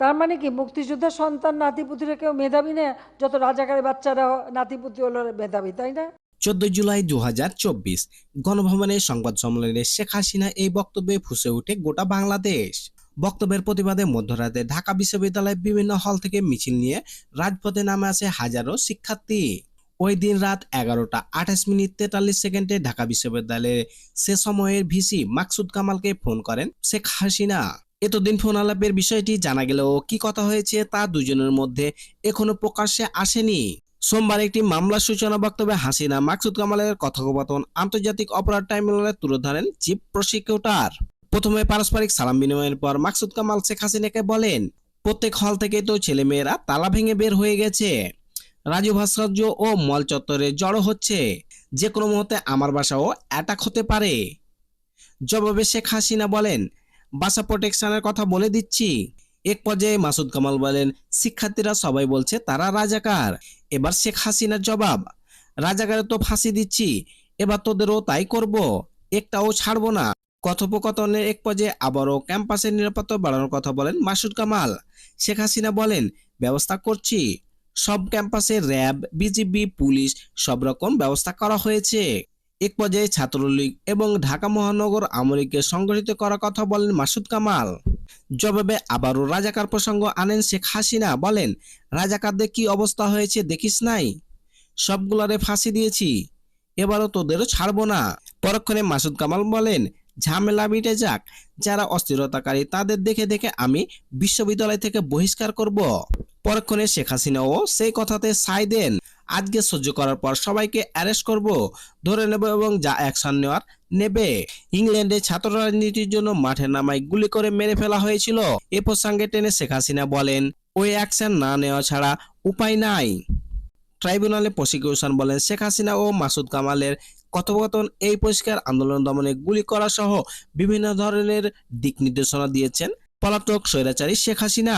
তার মানে কি? মুক্তিযোদ্ধার সন্তান নাতিপুতিরা কেউ মেধাবী না? যত রাজাকারের বাচ্চারা নাতিপুতি হলো মেধাবী, তাই না? চোদ্দ জুলাই দু গণভবনে সংবাদ সম্মেলনে শেখ হাসিনা এই বক্তব্যে ফুসে ওঠে গোটা বাংলাদেশ। বক্তব্যের প্রতিবাদে মধ্যরাতে ঢাকা বিশ্ববিদ্যালয়ের বিভিন্ন হল থেকে মিছিল নিয়ে রাজপথে নামে আসে হাজারো শিক্ষার্থী। ওই দিন রাত এগারোটা আঠাশ মিনিট তেতাল্লিশ সেকেন্ডে ঢাকা বিশ্ববিদ্যালয়ে সে সময়ের ভিসি মাকসুদ কামালকে ফোন করেন শেখ হাসিনা। এতদিন ফোন আলাপের বিষয়টি জানা গেলেও কি কথা হয়েছে তা দুজনের মধ্যে এখনও প্রকাশ্যে আসেনি। সোমবার একটি মামলার সূচনা বক্তব্যে হাসিনা, মাকসুদ কামালের কথোপকথন, আন্তর্জাতিক অপরাধ ট্রাইব্যুনালে তুলে ধরেন চিফ প্রসিকিউটর। প্রথমে পারস্পরিক সালাম বিনিময়ের পর মাকসুদ কামাল শেখ হাসিনাকে বলেন, প্রত্যেক হল থেকে তো ছেলেমেয়েরা তালা ভেঙে বের হয়ে গেছে। রাজু ভাস্কর্য ও মল চত্বরে জড়ো হচ্ছে। যে কোনো মুহূর্তে আমার বাসাও অ্যাটাক হতে পারে। জবাবে শেখ হাসিনা বলেন বাসা প্রোটেকশনের কথা বলে দিচ্ছি। এক পর্যায়ে মাসুদ কামাল বলেন, শিক্ষার্থীরা সবাই বলছে, তারা রাজাকার। এবার শেখ হাসিনার জবাব, রাজাকারে তো ফাঁসি দিচ্ছি, এবার তোদেরও তাই করব, একটাও ছাড়বো না। কথোপকথনের এক পর্যায়ে আবারও ক্যাম্পাসের নিরাপত্তা বাড়ানোর কথা বলেন মাসুদ কামাল। শেখ হাসিনা বলেন, ব্যবস্থা করছি। সব ক্যাম্পাসে র্যাব, বিজিবি, পুলিশ সব রকম ব্যবস্থা করা হয়েছে। এক পর্যায়ে ছাত্রলীগ এবং ঢাকা মহানগর আমলিগকে সংগঠিত করার কথা বলেন মাসুদ কামাল। জবাবে আবারও রাজাকার প্রসঙ্গ আনেন শেখ হাসিনা, বলেন, রাজাকারদের কি অবস্থা হয়েছে দেখিস নাই? সবগুলারে ফাঁসি দিয়েছি, এবারও তোদেরও ছাড়বো না। পরক্ষণে মাসুদ কামাল বলেন, ঝামেলা মিটে যাক, যারা অস্থিরতাকারী তাদের দেখে দেখে আমি বিশ্ববিদ্যালয় থেকে বহিষ্কার করব। পরক্ষণে শেখ হাসিনাও সেই কথাতে সাই দেন। আজকে সহ্য করার পর সবাইকে অ্যারেস্ট করব, ধরে নেব এবং যা অ্যাকশন নেওয়ার নেবে। ইংল্যান্ডে ছাত্র রাজনীতির জন্য মাঠে নামায় গুলি করে মেরে ফেলা হয়েছিল। এ প্রসঙ্গে টেনে শেখ হাসিনা বলেন, ওই অ্যাকশন না নেওয়া ছাড়া উপায় নাই। ট্রাইব্যুনালে প্রসিকিউশন বলেন, শেখ হাসিনা ও মাসুদ কামালের কথোপকথন, এই পরিষ্কার আন্দোলন দমনে গুলি করা সহ বিভিন্ন ধরনের দিক নির্দেশনা দিয়েছেন পলাতক স্বৈরাচারী শেখ হাসিনা।